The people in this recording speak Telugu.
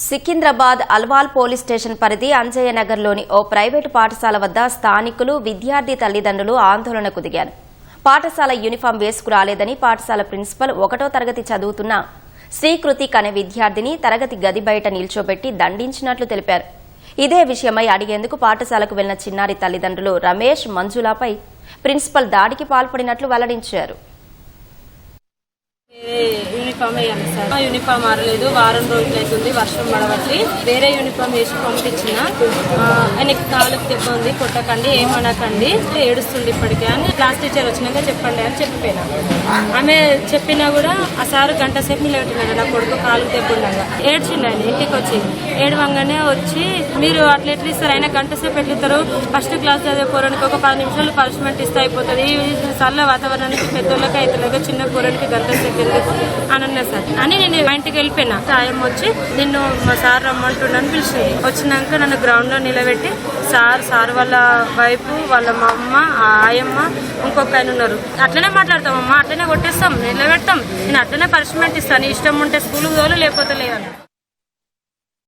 సికింద్రాబాద్ అల్వాల్ పోలీస్ స్టేషన్ పరిధి అంజయ్యనగర్లోని ఓ ప్రైవేటు పాఠశాల వద్ద స్థానికులు విద్యార్థి తల్లిదండ్రులు ఆందోళనకు దిగారు. పాఠశాల యూనిఫామ్ వేసుకురాలేదని పాఠశాల ప్రిన్సిపల్ ఒకటో తరగతి చదువుతున్న శ్రీకృతిక్ అనే విద్యార్థిని తరగతి గది బయట నిల్చోబెట్టి దండించినట్లు తెలిపారు. ఇదే విషయమై అడిగేందుకు పాఠశాలకు వెళ్ళిన చిన్నారి తల్లిదండ్రులు రమేష్ మంజులాపై ప్రిన్సిపల్ దాడికి పాల్పడినట్లు వెల్లడించారు. యూనిఫామ్ వేయాలి సార్? ఆ యూనిఫామ్ ఆరలేదు వారం రోజులు అవుతుంది వర్షం పడబట్టి వేరే యూనిఫామ్ వేసి పంపించిన. ఆయనకి కాలుకి దెబ్బ ఉంది కొట్టకండి ఏమనకండి. ఏడుస్తుంది ఇప్పటికే అని క్లాస్ టీచర్ వచ్చినాక చెప్పండి అని చెప్పిపోయినా. ఆమె చెప్పినా కూడా ఆ సార్ గంట సేపు నిలబెట్టినాడు కదా కొడుకు కాలు దెబ్బ ఉండగా. ఏడ్చిండు ఆయన ఇంటికి వచ్చి. ఏడవంగానే వచ్చి మీరు అట్లా ఎట్లా ఇస్తారు? ఆయన గంట సేపు ఎట్లా ఇస్తారు? ఫస్ట్ క్లాస్ చదివే పోరానికి ఒక పది నిమిషాలు పనిష్మెంట్ ఇస్తే అయిపోతుంది. ఈ చల్ల వాతావరణానికి పెద్దోళ్ళకి అయితే చిన్న కూరనికి గంట సేపు ఎందుకు సార్. అని నేను మా ఇంటికి వెళ్ళిపోయినా. సాయం వచ్చి నిన్ను మా సార్ రమ్మంటున్నాను పిలిచింది. వచ్చినాక నన్ను గ్రౌండ్లో నిలబెట్టి సార్ సార్ వాళ్ళ వైపు వాళ్ళ మా అమ్మ ఆయమ్మ ఇంకొక ఆయన ఉన్నారు. అట్లనే మాట్లాడతాం అమ్మ అట్లనే కొట్టేస్తాం నిలబెడతాం. నేను అట్లనే పనిష్మెంట్ ఇస్తాను. ఇష్టం ఉంటే స్కూల్కి తోలు లేకపోతే లేదని